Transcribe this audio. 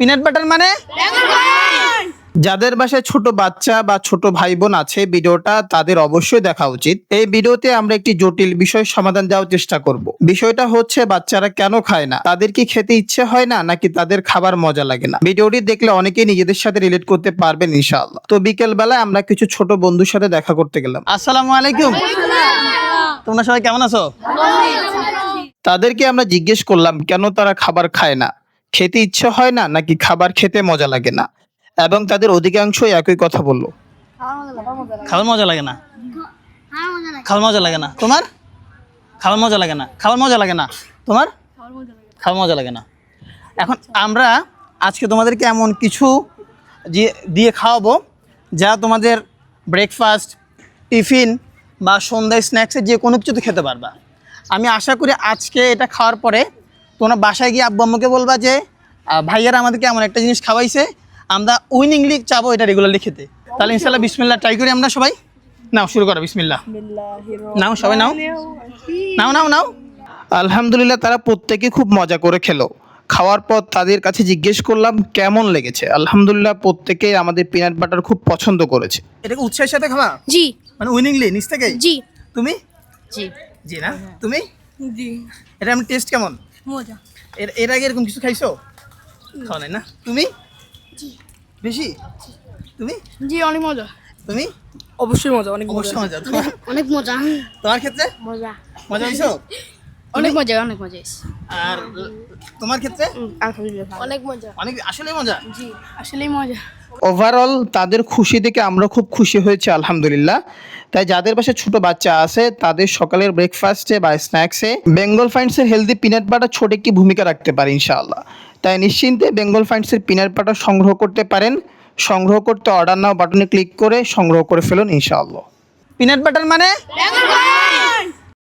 Peanut butter মানে? যাদের বাসায় ছোট বাচ্চা বা ছোট ভাই বোন আছে ভিডিওটা তাদের অবশ্যই দেখা উচিত। এই ভিডিওতে আমরা একটি জটিল বিষয় সমাধান দেওয়ার চেষ্টা করব। বিষয়টা হচ্ছে বাচ্চারা কেন খায় না? তাদের কি খেতে ইচ্ছে হয় না নাকি তাদের খাবার মজা লাগে না? ভিডিওটি দেখলে অনেকেই নিজেদের সাথে রিলেট করতে পারবেন ইনশাআল্লাহ। তো বিকেল বেলায় আমরা কিছু ছোট বন্ধুর সাথে দেখা করতে গেলাম। আসসালামু আলাইকুম। তোমরা সবাই কেমন আছো। তাদেরকে আমরা জিজ্ঞেস করলাম কেন তারা খাবার খায় না? খেতে ইচ্ছে হয় না, নাকি খাবার খেতে মজা লাগে না? এবং তাদের অধিকাংশই একই কথা বলল। খাবার মজা লাগে না? খাবার মজা লাগে না। তোমার? খাবার মজা লাগে না। খাবার মজা লাগে না। তোমার? খাবার মজা লাগে না। এখন আমরা আজকে তোমাদেরকে এমন কিছু দিয়ে খাওয়াবো, যা তোমাদের ব্রেকফাস্ট টিফিন বা সন্ধ্যায় স্ন্যাক্সে যে কোনো কিছুতে খেতে পারবা। আমি আশা করি আজকে এটা খাওয়ার পরে তোমরা বাসায় গিয়ে আব্বু আম্মুকে বলবা যে ভাইয়ারা আমাদেরকে এমন একটা জিনিস খাওয়াইছে আমরা উইনিংলি চাবো এটা রেগুলারলি খেতে। তাহলে ইনশাল্লাহ বিসমিল্লা ট্রাই করি আমরা সবাই। নাও শুরু করো বিসমিল্লা নাও সবাই নাও। নাও নাও নাও। আলহামদুলিল্লাহ তারা প্রত্যেকে খুব মজা করে খেলো। খাওয়ার পর তাদের কাছে জিজ্ঞেস করলাম কেমন লেগেছে? আলহামদুলিল্লাহ প্রত্যেকে আমাদের পিনাট বাটার খুব পছন্দ করেছে। এটাকে উৎসাহের সাথে খাওয়া? জি। মানে উইনিংলি নিচ থেকে জি। তুমি? জি। জি না? তুমি? জি এটা আমি টেস্ট কেমন? মজা। এর এর আগে এরকম কিছু খাইছো? খাও নাই না? তুমি? বেশি? তুমি? জি অনেক মজা। তুমি? অবশ্যই মজা অনেক অবশ্যই মজা। তোমার অনেক মজা। তোমার ক্ষেত্রে? মজা। মজা হয়েছো? অনেক মজা অনেক মজা আর তোমার ক্ষেত্রে? আলহামদুলিল্লাহ অনেক মজা। অনেক আসলে মজা? জি আসলেই মজা। ওভারঅল তাদের খুশি দেখে আমরা খুব খুশি হয়েছি আলহামদুলিল্লাহ। তাই যাদের পাশে ছোট বাচ্চা আছে তাদের সকালের ব্রেকফাস্টে বা স্ন্যাক্সে বেঙ্গল ফাইন্ডসের হেলদি পিনাট বাটার ছোট একটি ভূমিকা রাখতে পারে ইনশাআল্লাহ। তাই নিশ্চিন্তে বেঙ্গল ফাইন্ডসের পিনাট বাটার সংগ্রহ করতে পারেন। সংগ্রহ করতে অর্ডার নাও বাটনে ক্লিক করে সংগ্রহ করে ফেলুন ইনশাআল্লাহ। পিনাট বাটার মানে?